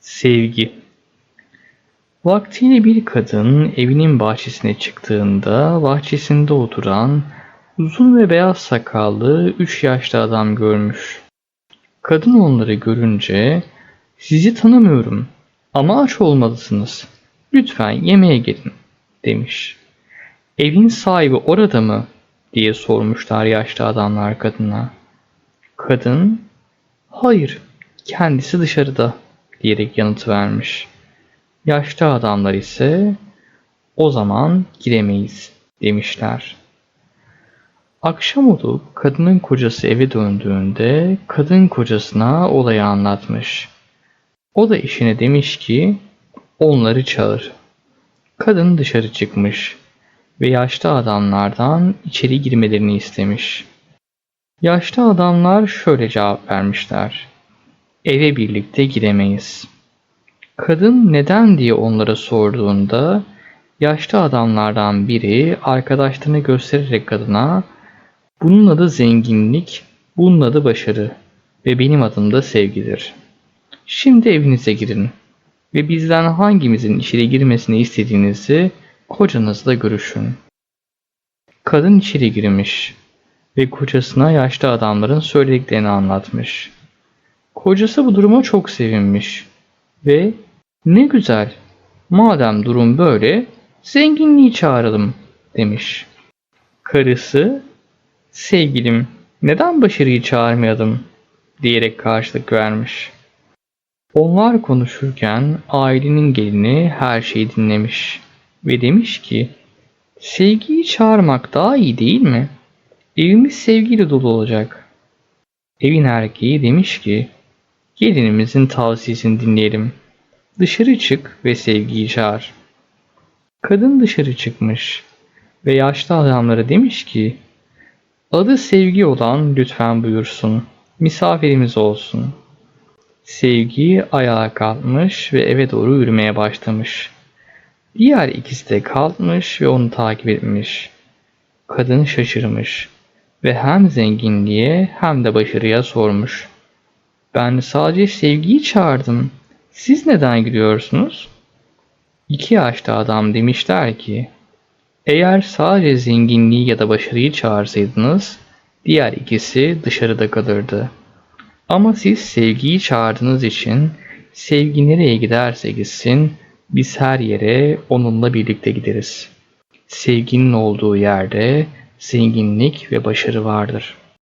Sevgi Vaktiyle bir kadın evinin bahçesine çıktığında bahçesinde oturan uzun ve beyaz sakallı üç yaşlı adam görmüş. Kadın onları görünce sizi tanımıyorum ama aç olmalısınız. Lütfen yemeğe gelin demiş. Evin sahibi orada mı diye sormuşlar yaşlı adamlar kadına. Kadın hayır kendisi dışarıda diyerek yanıt vermiş. Yaşlı adamlar ise o zaman giremeyiz demişler. Akşam olup kadının kocası eve döndüğünde kadın kocasına olayı anlatmış. O da eşine demiş ki onları çağır. Kadın dışarı çıkmış ve yaşlı adamlardan içeri girmelerini istemiş. Yaşlı adamlar şöyle cevap vermişler. Eve birlikte giremeyiz. Kadın neden diye onlara sorduğunda yaşlı adamlardan biri arkadaşlarını göstererek kadına bunun adı zenginlik, bunun adı başarı ve benim adım da sevgidir. Şimdi evinize girin ve bizden hangimizin içeri girmesini istediğinizi kocanızla görüşün. Kadın içeri girmiş ve kocasına yaşlı adamların söylediklerini anlatmış. Kocası bu duruma çok sevinmiş ve ne güzel madem durum böyle zenginliği çağıralım demiş. Karısı sevgilim neden başarıyı çağırmayalım diyerek karşılık vermiş. Onlar konuşurken ailenin gelini her şeyi dinlemiş ve demiş ki sevgiyi çağırmak daha iyi değil mi? Evimiz sevgiyle dolu olacak. Evin erkeği demiş ki gelinimizin tavsiyesini dinleyelim. Dışarı çık ve sevgiyi çağır. Kadın dışarı çıkmış ve yaşlı adamlara demiş ki adı sevgi olan lütfen buyursun. Misafirimiz olsun.'' Sevgi ayağa kalkmış ve eve doğru yürümeye başlamış. Diğer ikisi de kalkmış ve onu takip etmiş. Kadın şaşırmış ve hem zenginliğe hem de başarıya sormuş. Ben sadece sevgiyi çağırdım. Siz neden gidiyorsunuz? İki yaşlı adam demişler ki, eğer sadece zenginliği ya da başarıyı çağırsaydınız, diğer ikisi dışarıda kalırdı.'' Ama siz sevgiyi çağırdığınız için sevgi nereye giderse gitsin biz her yere onunla birlikte gideriz. Sevginin olduğu yerde zenginlik ve başarı vardır.''